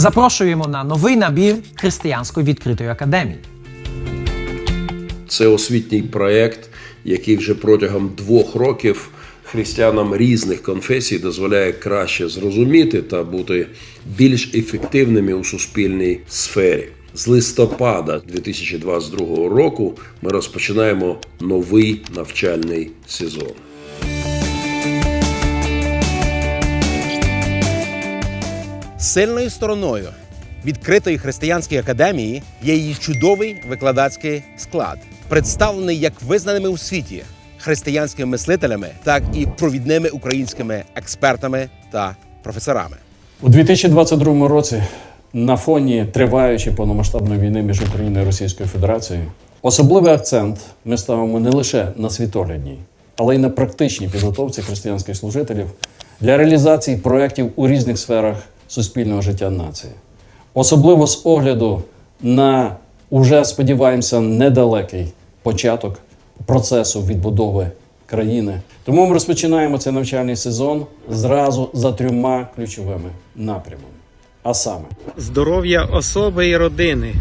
Запрошуємо на новий набір християнської відкритої академії. Це освітній проєкт, який вже протягом двох років християнам різних конфесій дозволяє краще зрозуміти та бути більш ефективними у суспільній сфері. З листопада 2022 року ми розпочинаємо новий навчальний сезон. Сильною стороною відкритої християнської академії є її чудовий викладацький склад, представлений як визнаними у світі християнськими мислителями, так і провідними українськими експертами та професорами. У 2022 році на фоні триваючої повномасштабної війни між Україною і Російською Федерацією особливий акцент ми ставимо не лише на світоглядній, але й на практичній підготовці християнських служителів для реалізації проєктів у різних сферах суспільного життя нації. Особливо з огляду на уже сподіваємося недалекий початок процесу відбудови країни. Тому ми розпочинаємо цей навчальний сезон зразу за трьома ключовими напрямами. А саме, здоров'я особи і родини.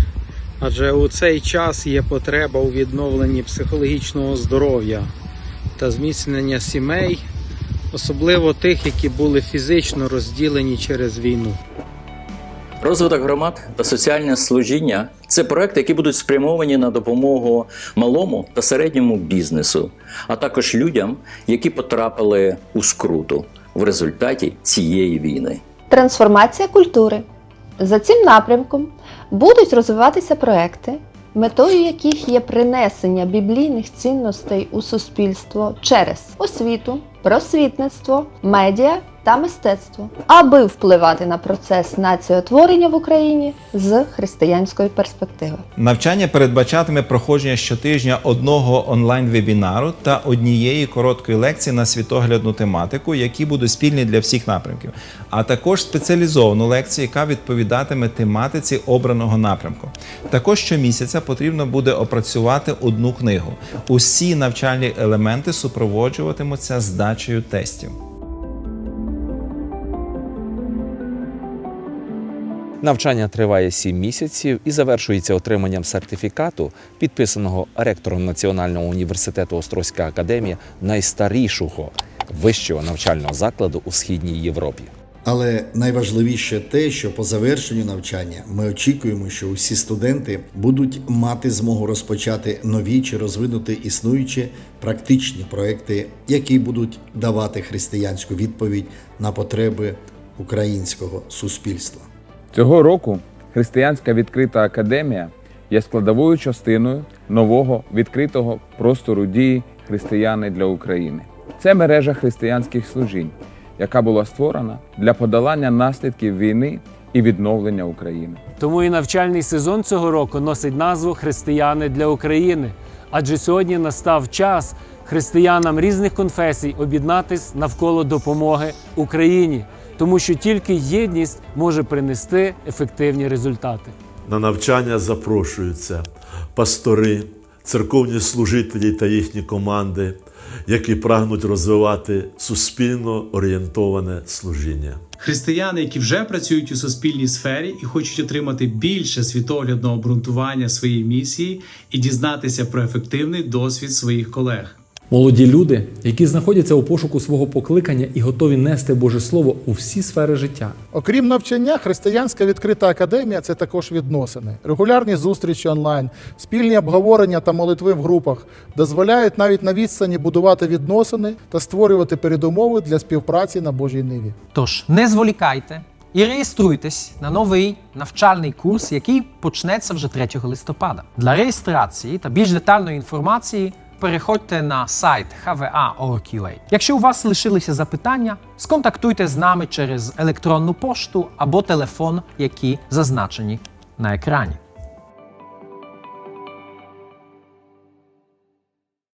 Адже у цей час є потреба у відновленні психологічного здоров'я та зміцнення сімей, особливо тих, які були фізично розділені через війну. Розвиток громад та соціальне служіння це проекти, які будуть спрямовані на допомогу малому та середньому бізнесу, а також людям, які потрапили у скруту в результаті цієї війни. Трансформація культури. За цим напрямком будуть розвиватися проекти, метою яких є принесення біблійних цінностей у суспільство через освіту, просвітництво, медіа та мистецтво, аби впливати на процес націотворення в Україні з християнської перспективи. Навчання передбачатиме проходження щотижня одного онлайн-вебінару та однієї короткої лекції на світоглядну тематику, які будуть спільні для всіх напрямків, а також спеціалізовану лекцію, яка відповідатиме тематиці обраного напрямку. Також щомісяця потрібно буде опрацювати одну книгу. Усі навчальні елементи супроводжуватимуться здачею тестів. Навчання триває 7 місяців і завершується отриманням сертифікату, підписаного ректором Національного університету Острозька академія найстарішого вищого навчального закладу у східній Європі. Але найважливіше те, що по завершенню навчання ми очікуємо, що усі студенти будуть мати змогу розпочати нові чи розвинути існуючі практичні проекти, які будуть давати християнську відповідь на потреби українського суспільства. Цього року Християнська відкрита академія є складовою частиною нового відкритого простору дії християни для України. Це мережа християнських служінь, яка була створена для подолання наслідків війни і відновлення України. Тому і навчальний сезон цього року носить назву Християни для України. Адже сьогодні настав час християнам різних конфесій об'єднатись навколо допомоги Україні, тому що тільки єдність може принести ефективні результати. На навчання запрошуються пастори, церковні служителі та їхні команди, які прагнуть розвивати суспільно орієнтоване служіння. Християни, які вже працюють у суспільній сфері і хочуть отримати більше світоглядного обґрунтування своєї місії і дізнатися про ефективний досвід своїх колег. Молоді люди, які знаходяться у пошуку свого покликання і готові нести Боже Слово у всі сфери життя. Окрім навчання, християнська відкрита академія це також відносини. Регулярні зустрічі онлайн, спільні обговорення та молитви в групах дозволяють навіть на відстані будувати відносини та створювати передумови для співпраці на Божій ниві. Тож не зволікайте і реєструйтесь на новий навчальний курс, який почнеться вже 3 листопада. Для реєстрації та більш детальної інформації переходьте на сайт hva.org.ua. Якщо у вас лишилися запитання, сконтактуйте з нами через електронну пошту або телефон, які зазначені на екрані.